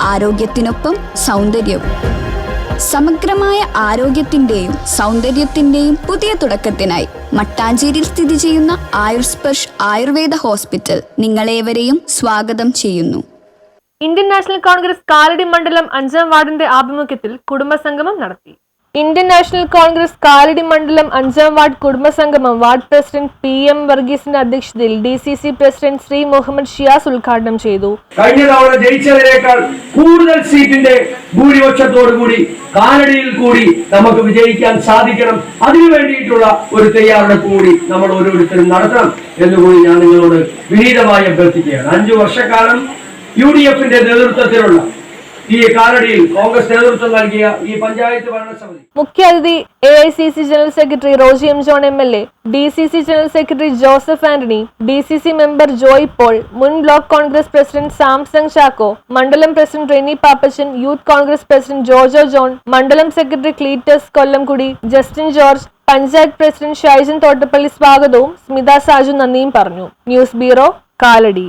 ആരോഗ്യത്തിനൊപ്പം സൗന്ദര്യവും. സമഗ്രമായ ആരോഗ്യത്തിന്റെയും സൗന്ദര്യത്തിന്റെയും പുതിയ തുടക്കത്തിനായി മട്ടാഞ്ചേരിയിൽ സ്ഥിതി ചെയ്യുന്ന ആയുർസ്പർഷ് ആയുർവേദ ഹോസ്പിറ്റൽ നിങ്ങളേവരെയും സ്വാഗതം ചെയ്യുന്നു. ഇന്ത്യൻ നാഷണൽ കോൺഗ്രസ് കാലടി മണ്ഡലം അഞ്ചാം വാർഡിന്റെ ആഭിമുഖ്യത്തിൽ കുടുംബസംഗമം നടത്തി. ഇന്ത്യൻ നാഷണൽ കോൺഗ്രസ് കാലടി മണ്ഡലം അഞ്ചാം വാർഡ് കുടുംബസംഗമം വാർഡ് പ്രസിഡന്റ് പി എം വർഗീസിന്റെ അധ്യക്ഷതയിൽ D C C president Shri Muhammad Shiyas ഉദ്ഘാടനം ചെയ്തു. കഴിഞ്ഞ തവണ ജയിച്ചതിനേക്കാൾ കൂടുതൽ സീറ്റിന്റെ ഭൂരിപക്ഷത്തോടു കൂടി കാലടിയിൽ കൂടി നമുക്ക് വിജയിക്കാൻ സാധിക്കണം. അതിനു വേണ്ടിയിട്ടുള്ള ഒരു തയ്യാറെടുപ്പ് കൂടി നമ്മൾ ഓരോരുത്തരും നടത്തണം എന്നുകൂടി ഞാൻ നിങ്ങളോട് വിനീതമായി അഭ്യർത്ഥിക്കുകയാണ്. അഞ്ചു വർഷക്കാലം യു ഡി എഫിന്റെ നേതൃത്വത്തിലുള്ള ഈ കാലടിയിൽ കോൺഗ്രസ് നേതൃത്വം നൽകിയ ഈ പഞ്ചായത്ത് ഭരണസമിതി. മുഖ്യാതിഥി A I C C general secretary Roji M John M L A D C C general secretary Joseph Antony D C C member Joy Paul മുൻ block Congress president Samsung Chacko മണ്ഡലം president Reni Pappachan youth Congress president Jojo John മണ്ഡലം secretary Cleetus Kollamkudi Justin George panchayat president Shaijan Thottappally സ്വാഗതവും സ്മിത സാജു നന്ദിയും പറഞ്ഞു. News bureau Kalady.